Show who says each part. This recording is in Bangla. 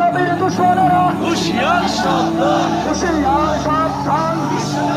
Speaker 1: নবীর দুশোরেরা হুশিয়ার সাবধান হুশিয়ার সাবধান